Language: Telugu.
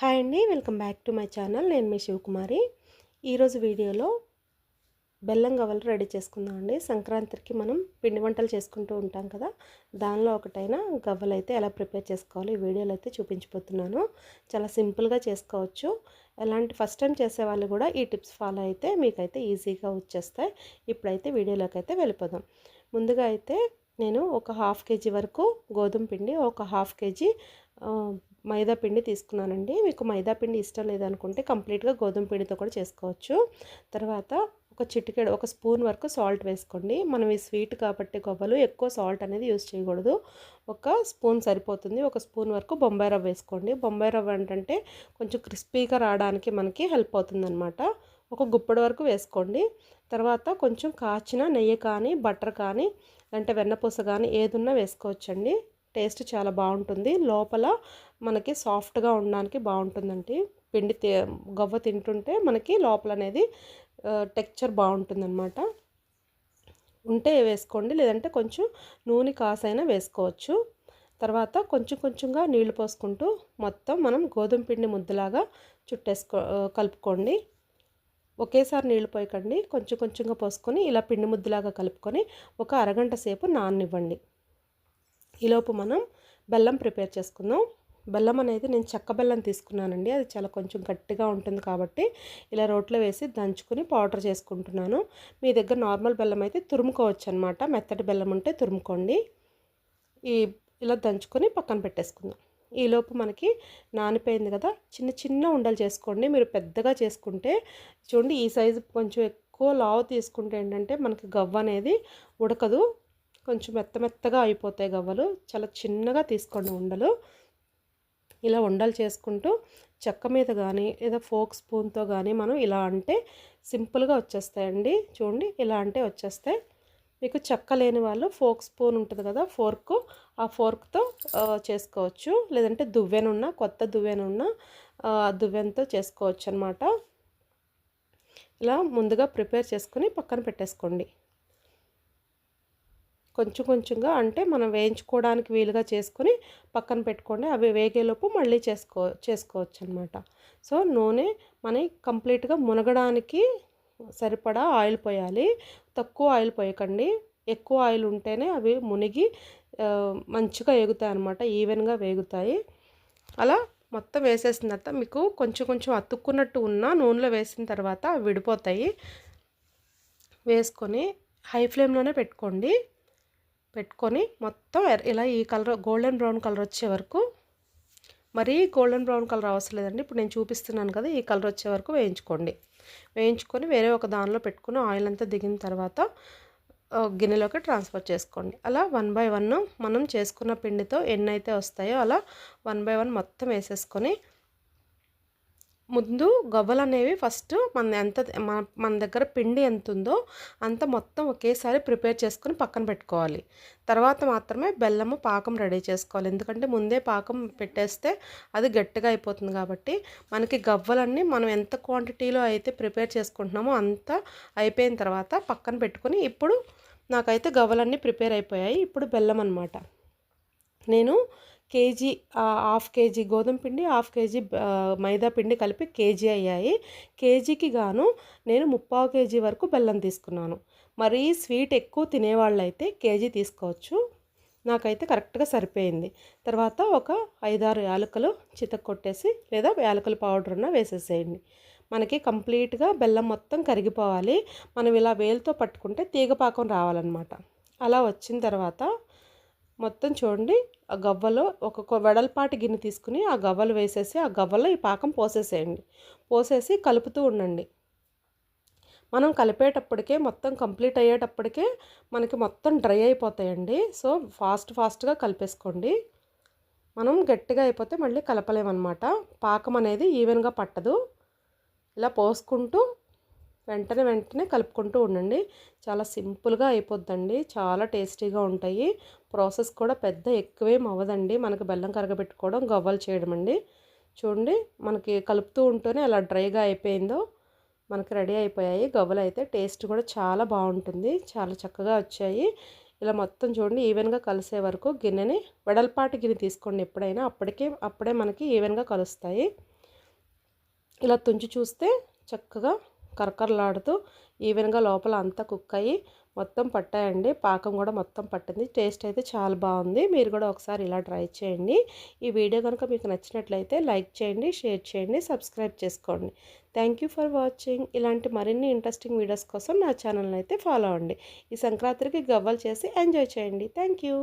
హాయ్ అండి welcome back to my channel. నేను మీ శివకుమారి. ఈరోజు వీడియోలో బెల్లం గవ్వలు రెడీ చేసుకుందాం అండి. సంక్రాంతికి మనం పిండి వంటలు చేసుకుంటూ ఉంటాం కదా దానిలో ఒకటైన గవ్వలు అయితే ఎలా ప్రిపేర్ చేసుకోవాలి ఈ వీడియోలో అయితే చూపించిపోతున్నాను చాలా సింపుల్గా చేసుకోవచ్చు. ఎలాంటి ఫస్ట్ టైం చేసే వాళ్ళు కూడా ఈ టిప్స్ ఫాలో అయితే మీకైతే ఈజీగా వచ్చేస్తాయి. ఇప్పుడైతే వీడియోలోకి అయితే వెళ్ళిపోదాం. ముందుగా అయితే నేను ఒక హాఫ్ కేజీ వరకు గోధుమ పిండి ఒక హాఫ్ కేజీ మైదా పిండి తీసుకున్నానండి. మీకు మైదా పిండి ఇష్టం లేదనుకుంటే కంప్లీట్గా గోధుమ పిండితో కూడా చేసుకోవచ్చు. తర్వాత ఒక చిటికెడు ఒక స్పూన్ వరకు సాల్ట్ వేసుకోండి. మనం ఈ స్వీట్ కాబట్టి గొవ్వలు ఎక్కువ సాల్ట్ అనేది యూస్ చేయకూడదు. ఒక స్పూన్ సరిపోతుంది. ఒక స్పూన్ వరకు బొంబాయి రవ్వ వేసుకోండి. బొంబాయి రవ్వ ఏంటంటే కొంచెం క్రిస్పీగా రావడానికి మనకి హెల్ప్ అవుతుందన్నమాట. ఒక గుప్పడి వరకు వేసుకోండి. తర్వాత కొంచెం కాచిన నెయ్యి కానీ బటర్ కానీ అంటే వెన్నపూస కానీ ఏదున్నా వేసుకోవచ్చండి. టేస్ట్ చాలా బాగుంటుంది. లోపల మనకి సాఫ్ట్గా ఉండడానికి బాగుంటుందండి. పిండి గవ్వ తింటుంటే మనకి లోపల అనేది టెక్చర్ బాగుంటుందన్నమాట. ఉంటే వేసుకోండి. లేదంటే కొంచెం నూనె కాసైనా వేసుకోవచ్చు. తర్వాత కొంచెం కొంచెంగా నీళ్ళు పోసుకుంటూ మొత్తం మనం గోధుమ పిండి ముద్దలాగా చుట్టేసుకో కలుపుకోండి. ఒకేసారి నీళ్ళు పోయకండి. కొంచెం కొంచెంగా పోసుకొని ఇలా పిండి ముద్దలాగా కలుపుకొని ఒక అరగంట సేపు నాననివ్వండి. ఈలోపు మనం బెల్లం ప్రిపేర్ చేసుకుందాం. బెల్లం అనేది నేను చెక్క బెల్లం తీసుకున్నానండి. అది చాలా కొంచెం గట్టిగా ఉంటుంది కాబట్టి ఇలా రోట్లో వేసి దంచుకుని పౌడర్ చేసుకుంటున్నాను. మీ దగ్గర నార్మల్ బెల్లం అయితే తురుముకోవచ్చు అనమాట మెత్తటి బెల్లం ఉంటే తురుముకోండి. ఈ ఇలా దంచుకొని పక్కన పెట్టేసుకుందాం. ఈలోపు మనకి నానిపోయింది కదా. చిన్న చిన్న ఉండలు చేసుకోండి. మీరు పెద్దగా చేసుకుంటే చూడండి ఈ సైజు కొంచెం ఎక్కువ లావు తీసుకుంటే ఏంటంటే మనకి గవ్వ అనేది ఉడకదు. కొంచెం మెత్త మెత్తగా అయిపోతాయి గవ్వలు. చాలా చిన్నగా తీసుకోండి ఉండలు. ఇలా ఉండలు చేసుకుంటూ చెక్క మీద కానీ లేదా ఫోక్ స్పూన్తో కానీ మనం ఇలా అంటే సింపుల్గా వచ్చేస్తాయండి. చూడండి ఇలా అంటే వచ్చేస్తాయి. మీకు చెక్క లేని వాళ్ళు ఫోక్ స్పూన్ ఉంటుంది కదా ఫోర్క్ ఆ ఫోర్క్తో చేసుకోవచ్చు. లేదంటే దువ్వెనున్న కొత్త దువ్వెనున్న దువ్వెనతో చేసుకోవచ్చు అనమాట ఇలా ముందుగా ప్రిపేర్ చేసుకుని పక్కన పెట్టేసుకోండి. కొంచెం కొంచెంగా అంటే మనం వేయించుకోవడానికి వీలుగా చేసుకొని పక్కన పెట్టుకోండి. అవి వేగేలోపు మళ్ళీ చేసుకో చేసుకోవచ్చు అనమాట సో నూనె మన కంప్లీట్గా మునగడానికి సరిపడా ఆయిల్ పోయాలి. తక్కువ ఆయిల్ పోయకండి. ఎక్కువ ఆయిల్ ఉంటేనే అవి మునిగి మంచిగా వేగుతాయి అనమాట ఈవెన్గా వేగుతాయి. అలా మొత్తం వేసేసిన తర్వాత మీకు కొంచెం కొంచెం అతుక్కున్నట్టు ఉన్న నూనెలో వేసిన తర్వాత అవి విడిపోతాయి. వేసుకొని హై ఫ్లేమ్లోనే పెట్టుకోండి. పెట్టుకొని మొత్తం ఇలా ఈ కలర్ గోల్డెన్ బ్రౌన్ కలర్ వచ్చే వరకు మరీ గోల్డెన్ బ్రౌన్ కలర్ అవసరం లేదండి. ఇప్పుడు నేను చూపిస్తున్నాను కదా ఈ కలర్ వచ్చే వరకు వేయించుకోండి. వేయించుకొని వేరే ఒక దానిలో పెట్టుకుని ఆయిల్ అంతా దిగిన తర్వాత గిన్నెలోకి ట్రాన్స్ఫర్ చేసుకోండి. అలా వన్ బై వన్ మనం చేసుకున్న పిండితో ఎన్ని అయితే వస్తాయో అలా వన్ బై వన్ మొత్తం వేసేసుకొని ముందు గవ్వలు అనేవి ఫస్ట్ మన ఎంత మన మన దగ్గర పిండి ఎంత ఉందో అంత మొత్తం ఒకేసారి ప్రిపేర్ చేసుకొని పక్కన పెట్టుకోవాలి. తర్వాత మాత్రమే బెల్లము పాకం రెడీ చేసుకోవాలి. ఎందుకంటే ముందే పాకం పెట్టేస్తే అది గట్టిగా అయిపోతుంది కాబట్టి మనకి గవ్వలన్నీ మనం ఎంత క్వాంటిటీలో అయితే ప్రిపేర్ చేసుకుంటున్నామో అంత అయిపోయిన తర్వాత పక్కన పెట్టుకొని ఇప్పుడు నాకైతే గవ్వలన్నీ ప్రిపేర్ అయిపోయాయి. ఇప్పుడు బెల్లం అనమాట నేను కేజీ హాఫ్ కేజీ గోధుమ పిండి హాఫ్ కేజీ మైదా పిండి కలిపి కేజీ అయ్యాయి. కేజీకి గాను నేను ముప్పావు కేజీ వరకు బెల్లం తీసుకున్నాను. మరీ స్వీట్ ఎక్కువ తినేవాళ్ళు అయితే కేజీ తీసుకోవచ్చు. నాకైతే కరెక్ట్గా సరిపోయింది. తర్వాత ఒక ఐదారు యాలకులు చితక్ కొట్టేసి లేదా యాలకుల పౌడర్ ఉన్న వేసేసేయండి. మనకి కంప్లీట్గా బెల్లం మొత్తం కరిగిపోవాలి. మనం ఇలా వేలుతో పట్టుకుంటే తీగపాకం రావాలన్నమాట. అలా వచ్చిన తర్వాత మొత్తం చూడండి ఆ గవ్వలో ఒక వెడల్పాటి గిన్నె తీసుకుని ఆ గవ్వలు వేసేసి ఆ గవ్వలో ఈ పాకం పోసేసేయండి. పోసేసి కలుపుతూ ఉండండి. మనం కలిపేటప్పటికే మొత్తం కంప్లీట్ అయ్యేటప్పటికే మనకి మొత్తం డ్రై అయిపోతాయండి. సో ఫాస్ట్ ఫాస్ట్గా కలిపేసుకోండి. మనం గట్టిగా అయిపోతే మళ్ళీ కలపలేమన్నమాట. పాకం అనేది ఈవెన్గా పట్టదు. ఇలా పోసుకుంటూ వెంటనే వెంటనే కలుపుకుంటూ ఉండండి. చాలా సింపుల్గా అయిపోద్దండి. చాలా టేస్టీగా ఉంటాయి. ప్రాసెస్ కూడా పెద్ద ఎక్కువేం అవ్వదండి. మనకు బెల్లం కరగబెట్టుకోవడం గవ్వలు చేయడం అండి. చూడండి మనకి కలుపుతూ ఉంటూనే అలా డ్రైగా అయిపోయిందో మనకి రెడీ అయిపోయాయి. గవ్వలు అయితే టేస్ట్ కూడా చాలా బాగుంటుంది. చాలా చక్కగా వచ్చాయి. ఇలా మొత్తం చూడండి ఈవెన్గా కలిసే వరకు గిన్నెని వెడల్పాటి గిన్నె తీసుకోండి ఎప్పుడైనా. అప్పటికే అప్పుడే మనకి ఈవెన్గా కలుస్తాయి. ఇలా తుంచి చూస్తే చక్కగా కరకరలాడుతూ ఈవెన్గా లోపల అంతా కుక్ అయ్యి మొత్తం పట్టాయండి. పాకం కూడా మొత్తం పట్టింది. టేస్ట్ అయితే చాలా బాగుంది. మీరు కూడా ఒకసారి ఇలా ట్రై చేయండి. ఈ వీడియో కనుక మీకు నచ్చినట్లయితే లైక్ చేయండి షేర్ చేయండి సబ్స్క్రైబ్ చేసుకోండి. Thank you for watching. ఇలాంటి మరిన్ని ఇంట్రెస్టింగ్ వీడియోస్ కోసం నా ఛానల్ని అయితే ఫాలో అవ్వండి. ఈ సంక్రాంతికి గవ్వలు చేసి ఎంజాయ్ చేయండి. Thank you.